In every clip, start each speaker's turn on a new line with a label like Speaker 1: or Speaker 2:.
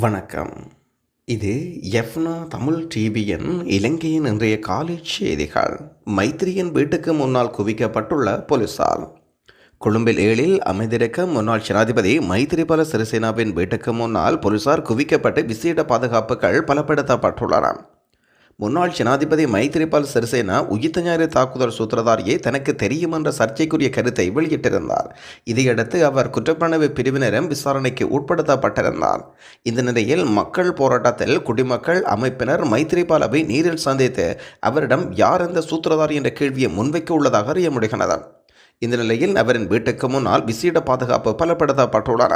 Speaker 1: வணக்கம். இது எஃப்னா தமிழ் டிவியின் இலங்கையின் இன்றைய காலை செய்திகள். மைத்திரியின் வீட்டுக்கு முன்னால் குவிக்கப்பட்டுள்ள போலீசார். கொழும்பில் ஏழில் அமைந்திருக்க முன்னாள் ஜனாதிபதி மைத்திரிபால சிறிசேனாவின் வீட்டுக்கு முன்னால் போலீசார் குவிக்கப்பட்டு விசேட பாதுகாப்புகள் பலப்படுத்தப்பட்டுள்ளன. முன்னாள் ஜனாதிபதி மைத்திரிபால் சிறிசேனா உயிர்த்த ஞாயிறு தாக்குதல் சூத்திரதாரியை தனக்கு தெரியும் என்ற சர்ச்சைக்குரிய கருத்தை வெளியிட்டிருந்தார். இதையடுத்து அவர் குற்றப்புலனாய்வு பிரிவினரும் விசாரணைக்கு உட்படுத்தப்பட்டிருந்தார். இந்த நிலையில் மக்கள் போராட்டத்தில் குடிமக்கள் அமைப்பினர் மைத்ரிபாலவை நீரில் சந்தித்து அவரிடம் யார் அந்த சூத்திரதாரி என்ற கேள்வியை முன்வைக்க உள்ளதாக அறிய முடிகிறது இந்த நிலையில் அவரின் வீட்டுக்கு முன்னால் விசேட பாதுகாப்பு பலப்படுத்தப்பட்டுள்ளன.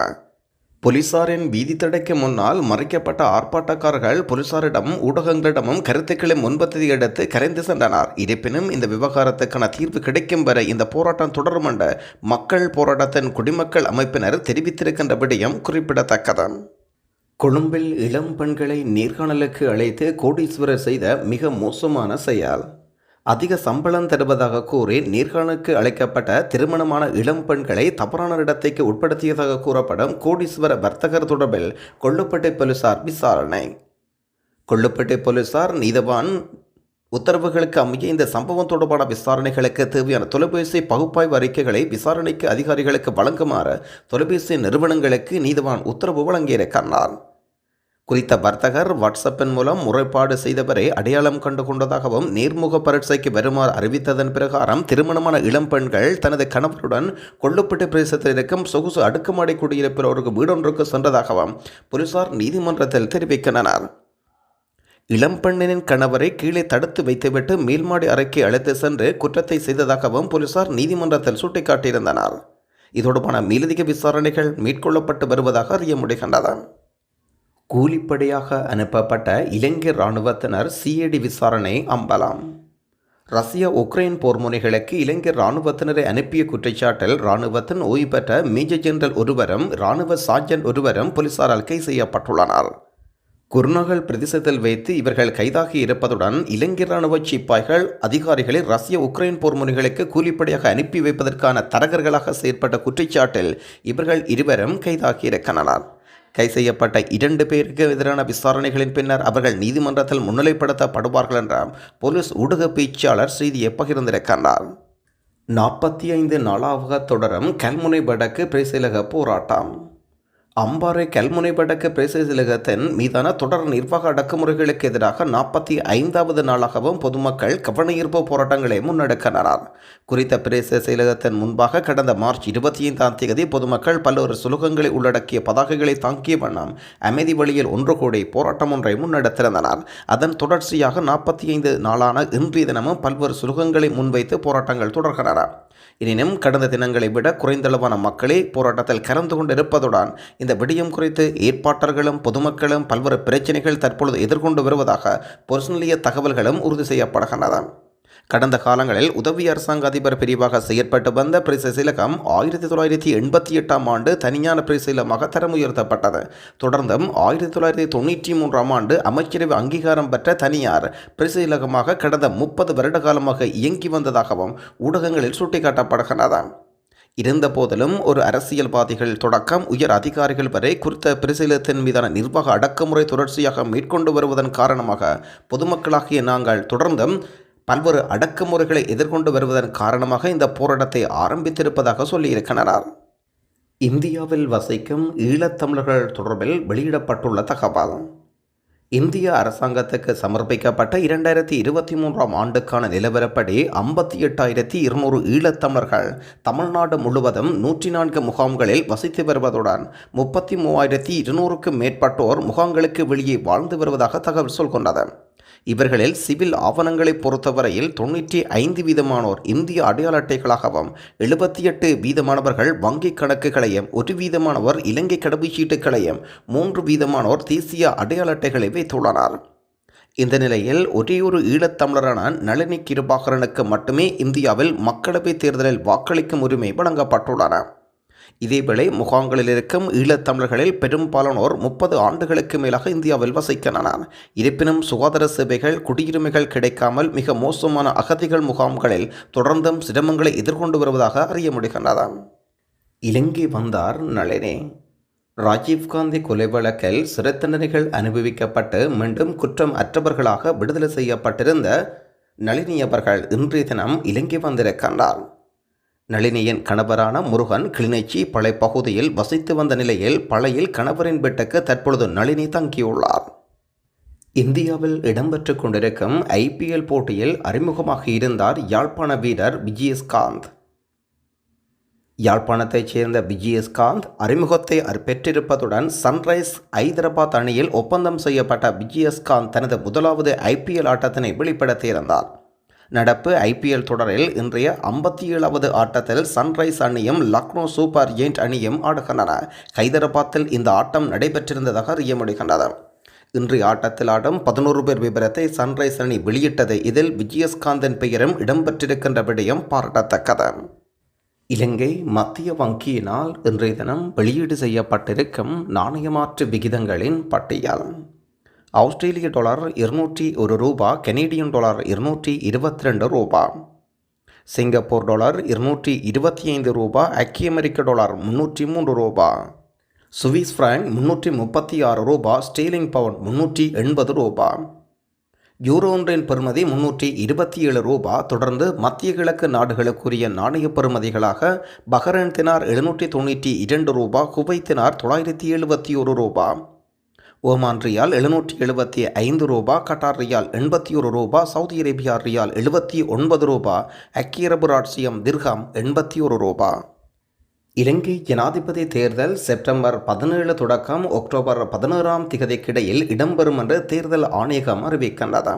Speaker 1: போலீசாரின் வீதி தடைக்கு முன்னால் மறைக்கப்பட்ட ஆர்ப்பாட்டக்காரர்கள் போலீசாரிடம் ஊடகங்களிடமும் கருத்துக்களை முன்பத்ததை கரைந்து சென்றனர். இருப்பினும் இந்த விவகாரத்துக்கான தீர்வு கிடைக்கும் வரை இந்த போராட்டம் தொடரும் என்ற மக்கள் போராட்டத்தின் குடிமக்கள் அமைப்பினர் தெரிவித்திருக்கின்ற விடயம் குறிப்பிடத்தக்கது. கொழும்பில் இளம் பெண்களை நேர்காணலுக்கு அழைத்து கோடீஸ்வரர் செய்த மிக மோசமான செயல். அதிக சம்பளம் தருவதாக கூறி நீர்காணுக்கு அழைக்கப்பட்ட திருமணமான இளம் பெண்களை தவறான இடத்தைக்கு உட்படுத்தியதாக கூறப்படும் கோடீஸ்வர வர்த்தகர் தொடர்பில் கொள்ளுப்பட்டை போலீசார் விசாரணை. கொள்ளுப்பட்டை போலீசார் நீதவான் உத்தரவுகளுக்கு அமைய இந்த சம்பவம் தொடர்பான விசாரணைகளுக்கு தேவையான தொலைபேசி பகுப்பாய்வு அறிக்கைகளை விசாரணைக்கு அதிகாரிகளுக்கு வழங்குமாறு தொலைபேசி நிறுவனங்களுக்கு நீதவான் உத்தரவு வழங்கியிருக்கிறார். குறித்த வர்த்தகர் வாட்ஸ்அப்பின் மூலம் முறைப்பாடு செய்தவரை அடையாளம் கண்டு கொண்டதாகவும் நேர்முக பரீட்சைக்கு வருமாறு அறிவித்ததன் பிரகாரம் திருமணமான இளம் பெண்கள் தனது கணவருடன் கொள்ளுப்பட்டு பிரதேசத்தில் இருக்கும் சொகுசு அடுக்குமாடி குடியிருப்பில் ஒரு வீடொன்றுக்கு சென்றதாகவும் போலீசார் நீதிமன்றத்தில் தெரிவிக்கின்றனர். இளம்பெண்ணின் கணவரை கீழே தடுத்து வைத்துவிட்டு மேல்மாடி அறைக்கு அழைத்து சென்று குற்றத்தை செய்ததாகவும் போலீசார் நீதிமன்றத்தில் சுட்டிக்காட்டியிருந்தனர். இது தொடர்பான மேலதிக விசாரணைகள் மேற்கொள்ளப்பட்டு வருவதாக அறிய முடிகின்றது கூலிப்படையாக அனுப்பப்பட்ட இலங்கை இராணுவத்தினர் சிஐடி விசாரணை அம்பலம். ரஷ்யா உக்ரைன் போர் முனைகளுக்கு இலங்கை இராணுவத்தினரை அனுப்பிய குற்றச்சாட்டில் இராணுவத்தின் ஓய்வு பெற்ற மேஜர் ஜெனரல் ஒருவரும் இராணுவ சார்ஜன்ட் ஒருவரும் போலீசாரால் கைது செய்யப்பட்டுள்ளனர். குருநகல் பிரதேசத்தில் வைத்து இவர்கள் கைதாகி இருப்பதுடன் இலங்கை இராணுவ சிப்பாய்கள் அதிகாரிகளை ரஷ்ய உக்ரைன் போர் முனைகளுக்கு கூலிப்படையாக அனுப்பி வைப்பதற்கான தரகர்களாக செயற்பட்ட குற்றச்சாட்டில் இவர்கள் இருவரும் கைதாகி இருக்கின்றனர். கை செய்யப்பட்ட இரண்டு பேருக்கு எதிரான விசாரணைகளின் பின்னர் அவர்கள் நீதிமன்றத்தில் முன்னிலைப்படுத்தப்படுவார்கள் என்ற போலீஸ் ஊடக பேச்சாளர் செய்தியை பகிர்ந்திருக்கின்றார். நாற்பத்தி ஐந்து நாளாக தொடரும் கல்முனை வடக்கு பிரேசிலக போராட்டம். அம்பாறை கல்முனை வடக்கு பிரேசிலகத்தின் மீதான தொடர் நிர்வாக அடக்குமுறைகளுக்கு எதிராக நாற்பத்தி ஐந்தாவது நாளாகவும் பொதுமக்கள் கவனஈர்ப்பு போராட்டங்களை முன்னெடுக்கின்றனர். குறித்த பிரேச செயலகத்தின் முன்பாக கடந்த மார்ச் இருபத்தி ஐந்தாம் தேதி பொதுமக்கள் பல்வேறு சுலுகங்களை உள்ளடக்கிய பதாகைகளை தாங்கிய வண்ணம் அமைதி வழியில் ஒன்று கூடி போராட்டம் ஒன்றை முன்னெடுத்திருந்தனர். அதன் தொடர்ச்சியாக நாற்பத்தி ஐந்து நாளான இன்றைய தினமும் பல்வேறு சுலுகங்களை முன்வைத்து போராட்டங்கள் தொடர்கின்றன. எனினும் கடந்த தினங்களை விட குறைந்தளவான மக்களே போராட்டத்தில் கலந்து கொண்டிருப்பதுடன் இந்த விடயம் குறித்து ஏற்பாட்டர்களும் பொதுமக்களும் பல்வேறு பிரச்சனைகள் தற்பொழுது எதிர்கொண்டு வருவதாக பொலிஸ் தகவல்களும் உறுதி செய்யப்படுகின்றன. கடந்த காலங்களில் உதவி அரசாங்க அதிபர் பிரிவாக செயற்பட்டு வந்த பிரசிலகம் ஆயிரத்தி தொள்ளாயிரத்தி எண்பத்தி எட்டாம் ஆண்டு தனியான பிரிசீலமாக தரம் உயர்த்தப்பட்டது. தொடர்ந்தும் ஆயிரத்தி தொள்ளாயிரத்தி தொண்ணூற்றி மூன்றாம் ஆண்டு அமைச்சரவை அங்கீகாரம் பெற்ற தனியார் பிரிசீலகமாக கடந்த முப்பது வருட காலமாக இயங்கி வந்ததாகவும் ஊடகங்களில் சுட்டிக்காட்டப்படுகின்றன. இருந்த போதிலும் ஒரு அரசியல்வாதிகள் தொடக்கம் உயர் அதிகாரிகள் வரை குறித்த பிரசீலத்தின் மீதான நிர்வாக அடக்குமுறை தொடர்ச்சியாக மேற்கொண்டு வருவதன் காரணமாக பொதுமக்களாகிய நாங்கள் தொடர்ந்தும் பல்வேறு அடக்குமுறைகளை எதிர்கொண்டு வருவதன் காரணமாக இந்த போராட்டத்தை ஆரம்பித்திருப்பதாக சொல்லியிருக்கின்றனர் இந்தியாவில் வசிக்கும் ஈழத்தமிழர்கள் தொடர்பில் வெளியிடப்பட்டுள்ள தகவல் இந்திய அரசாங்கத்துக்கு சமர்ப்பிக்கப்பட்ட இரண்டாயிரத்தி இருபத்தி மூன்றாம் ஆண்டுக்கான நிலவரப்படி ஐம்பத்தி எட்டாயிரத்தி இருநூறு ஈழத்தமிழர்கள் தமிழ்நாடு முழுவதும் நூற்றி நான்கு முகாம்களில் வசித்து வருவதுடன் முப்பத்தி மூவாயிரத்தி இருநூறுக்கும் மேற்பட்டோர் முகாம்களுக்கு வெளியே வாழ்ந்து வருவதாக தகவல் சொல்கின்றது. இவர்களில் சிவில் ஆவணங்களை பொறுத்தவரையில் தொண்ணூற்றி ஐந்து வீதமானோர் இந்திய அடையாள அட்டைகளாகவும் எழுபத்தி எட்டு வீதமானவர்கள் வங்கிக் கணக்குகளையும் ஒரு வீதமானவர் இலங்கை கடவுச்சீட்டுகளையும் மூன்று வீதமானோர் தேசிய அடையாள அட்டைகளை வைத்துள்ளனர். இந்த நிலையில் ஒரேயொரு ஈழத்தமிழரான நளினி கிருபாகரனுக்கு மட்டுமே இந்தியாவில் மக்களவைத் தேர்தலில் வாக்களிக்கும் உரிமை வழங்கப்பட்டுள்ளன. இதேவேளை முகாம்களில் இருக்கும் ஈழத்தமிழர்களில் பெரும்பாலானோர் முப்பது ஆண்டுகளுக்கு மேலாக இந்தியாவில் வசிக்கின்றனர். இருப்பினும் சுகாதார சேவைகள் குடியுரிமைகள் கிடைக்காமல் மிக மோசமான அகதிகள் முகாம்களில் தொடர்ந்தும் சிரமங்களை எதிர்கொண்டு வருவதாக அறிய முடிகின்றது. இலங்கை வந்தார் நளினி. ராஜீவ்காந்தி கொலை வழக்கில் சிறை தண்டனைகள் அனுபவிக்கப்பட்டு மீண்டும் குற்றம் அற்றவர்களாக விடுதலை செய்யப்பட்டிருந்த நளினி அவர்கள் இன்றைய தினம் இலங்கை வந்திருக்கின்றார். நளினியின் கணவரான முருகன் கிளிநொச்சி பழைய பகுதியில் வசித்து வந்த நிலையில் பழையில் கணவரின் வீட்டுக்கு தற்பொழுது நளினி தங்கியுள்ளார். இந்தியாவில் இடம்பெற்றுக் கொண்டிருக்கும் ஐபிஎல் போட்டியில் அறிமுகமாக இருந்தார் யாழ்ப்பாண வீரர் விஜயஸ்காந்த். யாழ்ப்பாணத்தைச் சேர்ந்த விஜயஸ்காந்த் அறிமுகத்தை பெற்றிருப்பதுடன் சன்ரைஸ் ஐதராபாத் அணியில் ஒப்பந்தம் செய்யப்பட்ட விஜயஸ்காந்த் தனது முதலாவது ஐபிஎல் ஆட்டத்தினை வெளிப்படுத்தியிருந்தார். நடப்பு ஐபிஎல் தொடரில் இன்றைய ஐம்பத்தி ஏழாவது ஆட்டத்தில் சன்ரைஸ் அணியும் லக்னோ சூப்பர் ஜெயிண்ட் அணியும் ஆடுகின்றன. ஹைதராபாத்தில் இந்த ஆட்டம் நடைபெற்றிருந்ததாக அறிய முடிகின்றது இன்றைய ஆட்டத்தில் ஆடும் பதினோரு பேர் விபரத்தை சன்ரைஸ் அணி வெளியிட்டது. இதில் விஜயஸ்காந்தின் பெயரும் இடம்பெற்றிருக்கின்ற விடயம் பாராட்டத்தக்கது. இலங்கை மத்திய வங்கியினால் இன்றைய தினம் வெளியீடு செய்யப்பட்டிருக்கும் நாணயமாற்று விகிதங்களின் பட்டியல். ஆஸ்திரேலிய டாலர் இருநூற்றி ஒரு ரூபா கெனேடியன் டாலர் இருநூற்றி இருபத்தி ரெண்டு ரூபா. சிங்கப்பூர் டாலர் இருநூற்றி இருபத்தி ஐந்து ரூபா ஐக்கிய அமெரிக்க டாலர் முன்னூற்றி மூன்று ரூபா. சுவிஸ் ஃப்ராங்க் முன்னூற்றி முப்பத்தி ஆறு ரூபா ஸ்டீலிங் பவுண்ட் முன்னூற்றி எண்பது ரூபா. யூரோ ஒன்றின் பெறுமதி முன்னூற்றி இருபத்தி ஏழு ரூபா. தொடர்ந்து மத்திய கிழக்கு நாடுகளுக்குரிய நாணய பெறுமதிகளாக பஹ்ரைன் தினார் எழுநூற்றி தொண்ணூற்றி இரண்டு ரூபா குவைத்தினார் தொள்ளாயிரத்தி எழுபத்தி ஒரு ரூபா. ஓமான் ரியால் எழுநூற்றி எழுபத்தி ஐந்து ரூபா கட்டார் ரியால் எண்பத்தி ஒரு ரூபா சவுதி அரேபியா ரியால் எழுபத்தி ஒன்பது ரூபா அக்கீரபு ராட்சியம் திர்ஹாம் எண்பத்தி ஒரு ரூபா. இலங்கை ஜனாதிபதி தேர்தல் செப்டம்பர் பதினேழு தொடக்கம் அக்டோபர் பதினோராம் திகதிக்கிடையில் இடம்பெறும் என்று தேர்தல் ஆணையகம் அறிவிக்கின்றது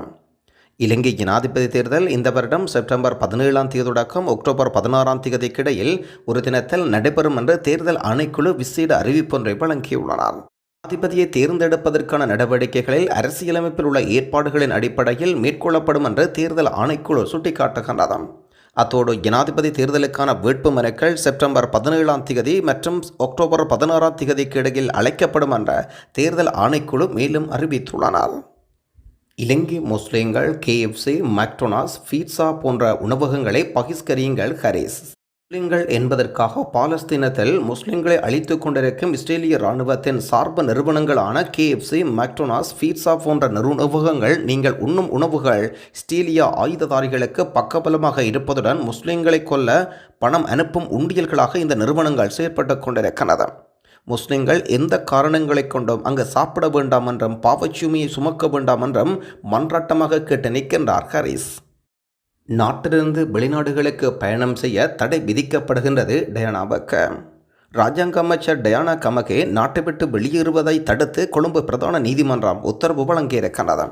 Speaker 1: இலங்கை ஜனாதிபதி தேர்தல் இந்த வருடம் செப்டம்பர் பதினேழாம் தேதி தொடக்கம் அக்டோபர் பதினாறாம் தேதிக்கிடையில் ஒரு தினத்தில் நடைபெறும் என்று தேர்தல் ஆணைக்குழு விசேட அறிவிப்பொன்றை வழங்கியுள்ளனர். ஜனாதிபதியை தேர்ந்தெடுப்பதற்கான நடவடிக்கைகளில் அரசியலமைப்பில் உள்ள ஏற்பாடுகளின் அடிப்படையில் மேற்கொள்ளப்படும் என்று தேர்தல் ஆணைக்குழு சுட்டிக்காட்டுகின்றது அத்தோடு ஜனாதிபதி தேர்தலுக்கான வேட்பு மனுக்கள் செப்டம்பர் பதினேழாம் திகதி மற்றும் அக்டோபர் பதினாறாம் திகதிக்கு இடையில் அழைக்கப்படும் என்ற தேர்தல் ஆணைக்குழு மேலும் அறிவித்துள்ளனர். இலங்கை முஸ்லிம்கள் கேஎஃப்சி மக்டொனாஸ் பீட்சா போன்ற உணவகங்களை பகிஷ்கரியுங்கள் ஹரிஸ். முஸ்லிம்கள் என்பதற்காக பாலஸ்தீனத்தில் முஸ்லிம்களை அழித்து கொண்டிருக்கும் இஸ்ரேலிய இராணுவத்தின் சார்பு நிறுவனங்களான கேஎஃப்சி மக்டொனாஸ் பீட்சா போன்ற நிறுவனங்கள் நீங்கள் உண்ணும் உணவுகள் ஸ்டீலியா ஆயுததாரிகளுக்கு பக்கபலமாக இருப்பதுடன் முஸ்லிம்களை கொல்ல பணம் அனுப்பும் உண்டியல்களாக இந்த நிறுவனங்கள் செயற்பட்டு கொண்டிருக்கிறது முஸ்லிம்கள் எந்த காரணங்களை கொண்டும் அங்கு சாப்பிட வேண்டாம் என்றும் பாவச்சுமையை சுமக்க வேண்டாம் என்றும் மன்றாட்டமாக கேட்டு நிற்கின்றார் ஹரிஸ். நாட்டிலிருந்து வெளிநாடுகளுக்கு பயணம் செய்ய தடை விதிக்கப்படுகின்றது டயானாவுக்கு ராஜாங்க அமைச்சர் டயானா கமகே நாட்டை விட்டு வெளியேறுவதை தடுத்து கொழும்பு பிரதான நீதிமன்றம் உத்தரவு வழங்கியிருக்கிறது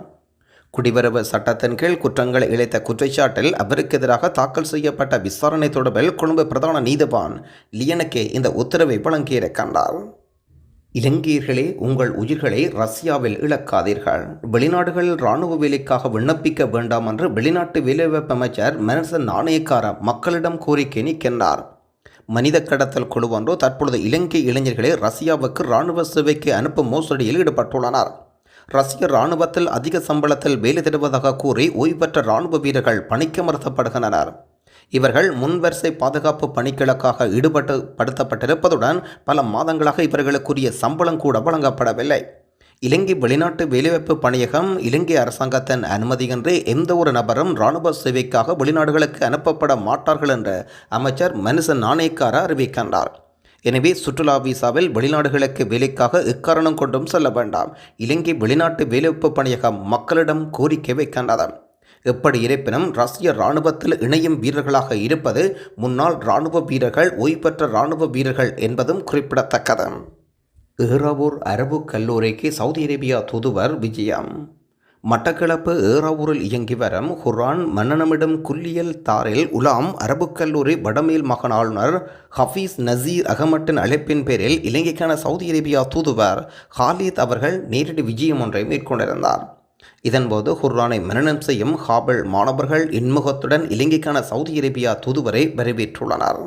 Speaker 1: குடிவரவு சட்டத்தின் கீழ் குற்றங்களை இழைத்த குற்றச்சாட்டில் அவருக்கு எதிராக தாக்கல் செய்யப்பட்ட விசாரணை தொடர்பில் கொழும்பு பிரதான நீதிவான் லியனுக்கே இந்த உத்தரவை வழங்கியிருக்கின்றார் இலங்கையர்களே உங்கள் உயிர்களை ரஷ்யாவில் இழக்காதீர்கள். வெளிநாடுகளில் இராணுவ வேலைக்காக விண்ணப்பிக்க வேண்டாம் என்று வெளிநாட்டு வேலைவாய்ப்பு அமைச்சர் மெனசன் நாணயக்கார மக்களிடம் கோரிக்கை நீக்கின்றார் மனித கடத்தல் குழு ஒன்று தற்பொழுது இலங்கை இளைஞர்களை ரஷ்யாவுக்கு இராணுவ சேவைக்கு அனுப்பும் மோசடியில் ஈடுபட்டுள்ளனர். ரஷ்ய இராணுவத்தில் அதிக சம்பளத்தில் வேலை தருவதாக கூறி ஓய்வு பெற்ற இராணுவ வீரர்கள் பணிக்கமர்த்தப்படுகின்றனர் இவர்கள் முன்வரிசை பாதுகாப்பு பணிக்கிழக்காக ஈடுபட்டு படுத்தப்பட்டிருப்பதுடன் பல மாதங்களாக இவர்களுக்குரிய சம்பளம் கூட வழங்கப்படவில்லை. இலங்கை வெளிநாட்டு வேலைவாய்ப்பு பணியகம் இலங்கை அரசாங்கத்தின் அனுமதியின்றி எந்த ஒரு நபரும் இராணுவ சேவைக்காக வெளிநாடுகளுக்கு அனுப்பப்பட மாட்டார்கள் என்று அமைச்சர் மனுஷன் நாணயக்கார அறிவிக்கின்றார். எனவே சுற்றுலா விசாவில் வெளிநாடுகளுக்கு வேலைக்காக எக்காரணம் கொண்டும் செல்ல வேண்டாம். இலங்கை வெளிநாட்டு வேலைவாய்ப்பு பணியகம் மக்களிடம் கோரிக்கை வைக்கின்றது. எப்படி இருப்பினும் ரஷ்ய இராணுவத்தில் இணையும் வீரர்களாக இருப்பது முன்னாள் இராணுவ வீரர்கள் ஓய்வு பெற்ற இராணுவ வீரர்கள் என்பதும் குறிப்பிடத்தக்கது. ஏறாவூர் அரபு கல்லூரிக்கு சவுதி அரேபியா தூதுவர் விஜயம். மட்டக்களப்பு ஏறாவூரில் இயங்கி வரும் ஹுரான் மன்னனமிடம் குல்லியல் தாரில் உலாம் அரபு கல்லூரி வடமேல் மகன் ஆளுநர் ஹஃபீஸ் நசீர் அகமட்டின் அழைப்பின் பேரில் இலங்கைக்கான சவுதி அரேபியா தூதுவர் ஹாலித் அவர்கள் நேரடி விஜயம் ஒன்றை மேற்கொண்டிருந்தார். இதன்போது ஹுர்ரானை மனநம் செய்யும் ஹாபிள் மாணவர்கள் இன்முகத்துடன் இலங்கைக்கான சவுதி அரேபியா தூதுவரை வரவேற்றுள்ளனர்.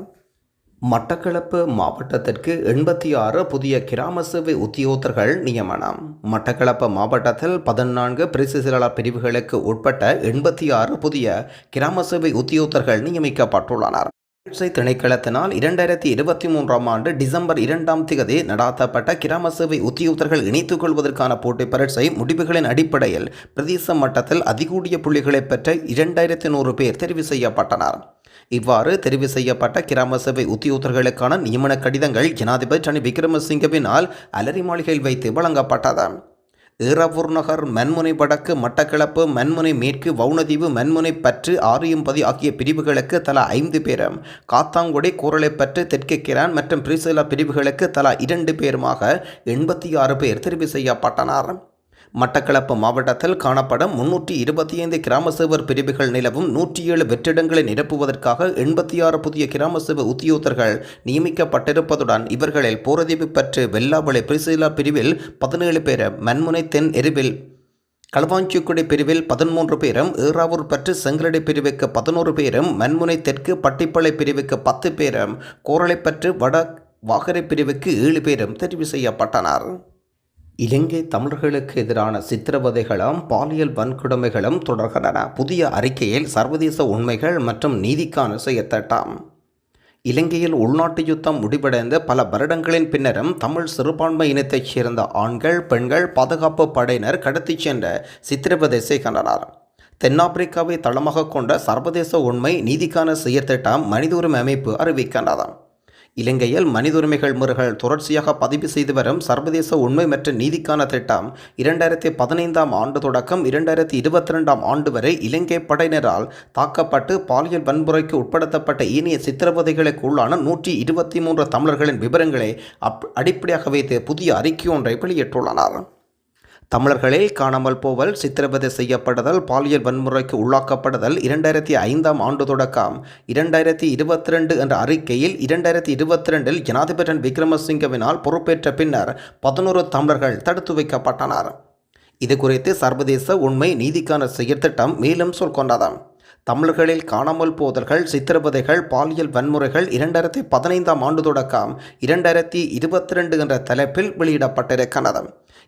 Speaker 1: மட்டக்களப்பு மாவட்டத்திற்கு எண்பத்தி ஆறு புதிய கிராம சேவை உத்தியோகத்தர்கள் நியமனம். மட்டக்களப்பு மாவட்டத்தில் பதினான்கு பிரசிசிலாளர் பிரிவுகளுக்கு உட்பட்ட எண்பத்தி ஆறு புதிய கிராம சேவை உத்தியோகத்தர்கள் நியமிக்கப்பட்டுள்ளனர். சிகிச்சை திணைக்களத்தினால் இரண்டாயிரத்தி இருபத்தி மூன்றாம் ஆண்டு டிசம்பர் இரண்டாம் திகதி நடாத்தப்பட்ட கிராம சேவை உத்தியோகத்தர்கள் இணைத்துக் கொள்வதற்கான போட்டி பரீட்சை முடிவுகளின் அடிப்படையில் பிரதேச மட்டத்தில் அதிகூடிய புள்ளிகளை பெற்ற இரண்டாயிரத்தி நூறு பேர் தெரிவு செய்யப்பட்டனர். இவ்வாறு தெரிவு செய்யப்பட்ட கிராம சேவை உத்தியோகத்தர்களுக்கான நியமன கடிதங்கள் ஜனாதிபதி ரணி விக்ரமசிங்கவினால் அலரி மாளிகையில் வைத்து வழங்கப்பட்டது. ஈரவூர் நகர் மண்முனை வடக்கு மட்டக்களப்பு மண்முனை மேற்கு வவுனதீவு மண்முனை பற்று ஆரியம்பதி ஆகிய பிரிவுகளுக்கு தலா ஐந்து பேரும் காத்தாங்குடி கூரளைப்பற்று தெற்கு கிரான் மற்றும் பிரிசிலா பிரிவுகளுக்கு தலா இரண்டு பேருமாக எண்பத்தி ஆறு பேர் தெரிவு செய்யப்பட்டனர். மட்டக்களப்பு மாவட்டத்தில் காணப்படும் முன்னூற்றி இருபத்தி ஐந்து கிராம சேவர் பிரிவுகள் நிலவும் நூற்றி ஏழு வெற்றிடங்களை நிரப்புவதற்காக எண்பத்தி ஆறு புதிய கிராம சேவை உத்தியோகத்தர்கள் நியமிக்கப்பட்டிருப்பதுடன் இவர்களில் போரதீவு பற்று வெள்ளாவளை பிரிசிலா பிரிவில் பதினேழு பேர் மண்முனை தென் எரிவில் களவாஞ்சிக்குடி பிரிவில் பதிமூன்று பேரும் ஏறாவூர் பற்று செங்கலடி பிரிவுக்கு பதினோரு பேரும் மண்முனை தெற்கு பட்டிப்பளை பிரிவுக்கு பத்து பேரும் கோரளைப்பற்று வட வாகரை பிரிவுக்கு ஏழு பேரும் தெரிவு செய்யப்பட்டனர். இலங்கை தமிழர்களுக்கு எதிரான சித்திரவதைகளும் பாலியல் வன்கொடுமைகளும் தொடர்கின்றன. புதிய அறிக்கையில் சர்வதேச உண்மைகள் மற்றும் நீதிக்கான செயற்திட்டம் இலங்கையில் உள்நாட்டு யுத்தம் முடிவடைந்த பல வருடங்களின் பின்னரும் தமிழ் சிறுபான்மை இனத்தைச் சேர்ந்த ஆண்கள் பெண்கள் பாதுகாப்பு படையினர் கடத்திச் சென்ற சித்திரவதை செய்கின்றனர். தென்னாப்பிரிக்காவை தளமாக கொண்ட சர்வதேச உண்மை நீதிக்கான செயற்திட்டம் மனித உரிமை அமைப்பு அறிவிக்கின்றது. இலங்கையில் மனித உரிமைகள் முறைகள் தொடர்ச்சியாக பதிவு செய்து வரும் சர்வதேச உண்மை மற்றும் நீதிக்கான திட்டம் இரண்டாயிரத்தி பதினைந்தாம் ஆண்டு தொடக்கம் இரண்டாயிரத்தி இருபத்தி ரெண்டாம் ஆண்டு வரை இலங்கை படையினரால் தாக்கப்பட்டு பாலியல் வன்முறைக்கு உட்படுத்தப்பட்ட இனிய சித்திரவதைகளுக்கு உள்ளான நூற்றி இருபத்தி மூன்று தமிழர்களின் விவரங்களை அப் அடிப்படையாக வைத்து புதிய அறிக்கை ஒன்றை வெளியிட்டுள்ளனர். தமிழர்களில் காணாமல் போவல் சித்திரவதை செய்யப்படுதல் பாலியல் வன்முறைக்கு உள்ளாக்கப்படுதல் இரண்டாயிரத்தி ஐந்தாம் ஆண்டு தொடக்கம் இரண்டாயிரத்தி இருபத்தி ரெண்டு என்ற அறிக்கையில் இரண்டாயிரத்தி இருபத்தி ரெண்டில் ஜனாதிபதி விக்ரமசிங்கவினால் பொறுப்பேற்ற பின்னர் பதினோரு தமிழர்கள் தடுத்து வைக்கப்பட்டனர். இது குறித்து சர்வதேச உண்மை நீதிக்கான செயற்திட்டம் மேலும் சொல்கொண்டது தமிழர்களில் காணாமல் போதல்கள் சித்திரவதைகள் பாலியல் வன்முறைகள் இரண்டாயிரத்தி பதினைந்தாம் ஆண்டு தொடக்கம் இரண்டாயிரத்தி இருபத்தி ரெண்டு என்ற தலைப்பில் வெளியிடப்பட்டிருக்கிறது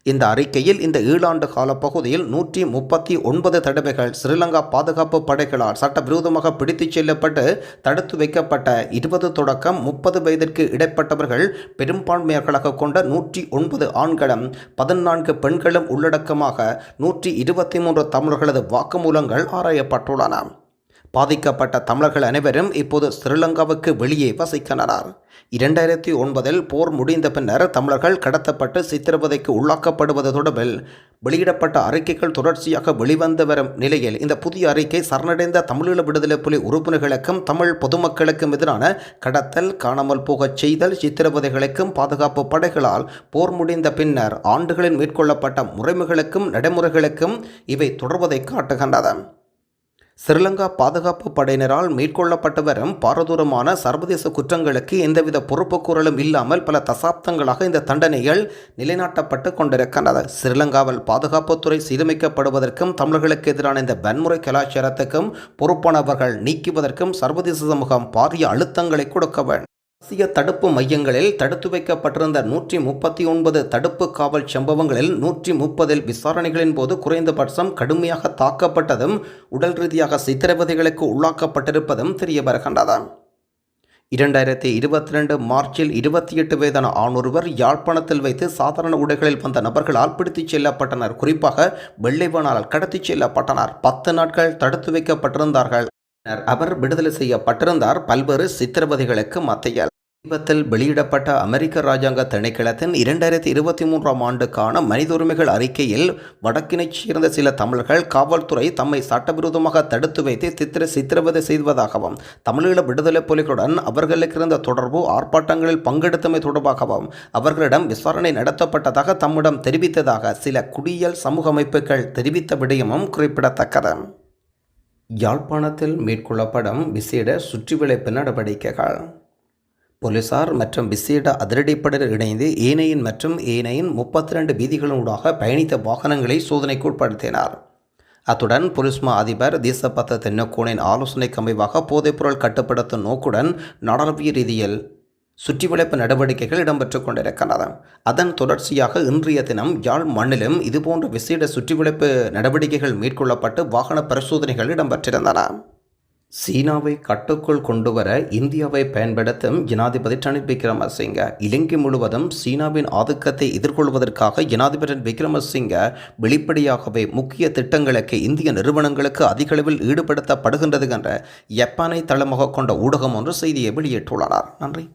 Speaker 1: இந்த அறிக்கையில் இந்த ஈழாண்டு கால பகுதியில் நூற்றி முப்பத்தி ஒன்பது தடவைகள் ஸ்ரீலங்கா பாதுகாப்பு படைகளால் சட்டவிரோதமாக பிடித்துச் செல்லப்பட்டு தடுத்து வைக்கப்பட்ட இருபது தொடக்கம் முப்பது வயதிற்கு இடைப்பட்டவர்கள் பெரும்பான்மையர்களாக கொண்ட நூற்றி ஒன்பது ஆண்களும் பதினான்கு பெண்களும் உள்ளடக்கமாக நூற்றி இருபத்தி மூன்று தமிழர்களது வாக்குமூலங்கள் ஆராயப்பட்டுள்ளன. பாதிக்கப்பட்ட தமிழர்கள் அனைவரும் இப்போது ஸ்ரீலங்காவுக்கு வெளியே வசிக்கின்றனர். இரண்டாயிரத்தி ஒன்பதில் போர் முடிந்த பின்னர் தமிழர்கள் கடத்தப்பட்டு சித்திரவதைக்கு உள்ளாக்கப்படுவது தொடர்பில் வெளியிடப்பட்ட அறிக்கைகள் தொடர்ச்சியாக வெளிவந்து வரும் நிலையில் இந்த புதிய அறிக்கை சரணடைந்த தமிழீழ விடுதலை புலி உறுப்பினர்களுக்கும் தமிழ் பொதுமக்களுக்கும் எதிரான கடத்தல் காணாமல் போகச் செய்தல் சித்திரவதைகளுக்கும் பாதுகாப்பு படைகளால் போர் முடிந்த பின்னர் ஆண்டுகளில் மேற்கொள்ளப்பட்ட முறைமைகளுக்கும் நடைமுறைகளுக்கும் இவை தொடர்வதை காட்டுகின்றன. ஸ்ரீலங்கா பாதுகாப்பு படையினரால் மேற்கொள்ளப்பட்டு வரும் பாரதூரமான சர்வதேச குற்றங்களுக்கு எந்தவித பொறுப்புக்கூறலும் இல்லாமல் பல தசாப்தங்களாக இந்த தண்டனைகள் நிலைநாட்டப்பட்டு கொண்டிருக்கின்றன. ஸ்ரீலங்காவில் பாதுகாப்புத்துறை சீரமைக்கப்படுவதற்கும் தமிழர்களுக்கு எதிரான இந்த வன்முறை கலாச்சாரத்துக்கும் பொறுப்பானவர்கள் நீக்குவதற்கும் சர்வதேச சமூகம் பாரிய அழுத்தங்களை கொடுக்க வேண்டும். தேசிய தடுப்பு மையங்களில் தடுத்து வைக்கப்பட்டிருந்த நூற்றி முப்பத்தி ஒன்பது தடுப்பு காவல் சம்பவங்களில் நூற்றி முப்பதில் விசாரணைகளின் போது குறைந்தபட்சம் கடுமையாக தாக்கப்பட்டதும் உடல் ரீதியாக சித்திரவதைகளுக்கு உள்ளாக்கப்பட்டிருப்பதும் தெரிய வருகின்றது இரண்டாயிரத்தி இருபத்தி ரெண்டு மார்ச்சில் இருபத்தி எட்டு வயதான ஆணொருவர் யாழ்ப்பாணத்தில் வைத்து சாதாரண உடைகளில் வந்த நபர்களால் பிடித்துச் செல்லப்பட்டனர். குறிப்பாக வெள்ளைவனால் கடத்திச் செல்லப்பட்டனர். பத்து நாட்கள் தடுத்து வைக்கப்பட்டிருந்தார்கள். அவர் விடுதலை செய்யப்பட்டிருந்தார். பல்வேறு சித்திரவதைகளுக்கு மத்தியில் சமீபத்தில் வெளியிடப்பட்ட அமெரிக்க ராஜாங்க திணைக்களத்தின் இரண்டாயிரத்தி இருபத்தி மூன்றாம் ஆண்டுக்கான மனித உரிமைகள் அறிக்கையில் வடக்கினைச் சேர்ந்த சில தமிழர்கள் காவல்துறை தம்மை சட்டவிரோதமாக தடுத்து வைத்து சித்திர சித்திரவதை செய்வதாகவும் தமிழீழ விடுதலை புலிகளுடன் அவர்களுக்கு இருந்த தொடர்பு ஆர்ப்பாட்டங்களில் பங்கெடுத்தமை தொடர்பாகவும் அவர்களிடம் விசாரணை நடத்தப்பட்டதாக தம்மிடம் தெரிவித்ததாக சில குடியியல் சமூக அமைப்புகள் தெரிவித்த விடயமும் குறிப்பிடத்தக்கது. யாழ்ப்பாணத்தில் மேற்கொள்ளப்படும் விசேட சுற்றிவளைப்பு நடவடிக்கைகள் போலீசார் மற்றும் விசேட அதிரடிப்படையில் இணைந்து ஏனையின் மற்றும் ஏனையின் முப்பத்தி ரெண்டு வீதிகளூடாக பயணித்த வாகனங்களை சோதனைக்குட்படுத்தினார் அத்துடன் பொலிஸ்மா அதிபர் தேசபத்த தென்னக்கோனின் ஆலோசனைக்கு அமைவாக போதைப்பொருள் கட்டுப்படுத்தும் நோக்குடன் நாடாளுமன்ற ரீதியில் சுற்றிவளைப்பு நடவடிக்கைகள் இடம்பெற்றுக் கொண்டிருக்கின்றன. அதன் தொடர்ச்சியாக இன்றைய தினம் யாழ் மண்ணிலும் இதுபோன்ற விசேட சுற்றிவளைப்பு நடவடிக்கைகள் மேற்கொள்ளப்பட்டு வாகன பரிசோதனைகள் இடம்பெற்றிருந்தன. சீனாவை கட்டுக்குள் கொண்டுவர இந்தியாவை பயன்படுத்தும் ஜனாதிபதி ரணில் விக்ரமசிங்க. இலங்கை முழுவதும் சீனாவின் ஆதிக்கத்தை எதிர்கொள்வதற்காக ஜனாதிபதி விக்ரமசிங்க வெளிப்படையாகவே முக்கிய திட்டங்களுக்கு இந்திய நிறுவனங்களுக்கு அதிகளவில் ஈடுபடுத்தப்படுகின்றது என்ற ஜப்பானை தளமாக கொண்ட ஊடகம் ஒன்று செய்தியை வெளியிட்டுள்ளனர். நன்றி.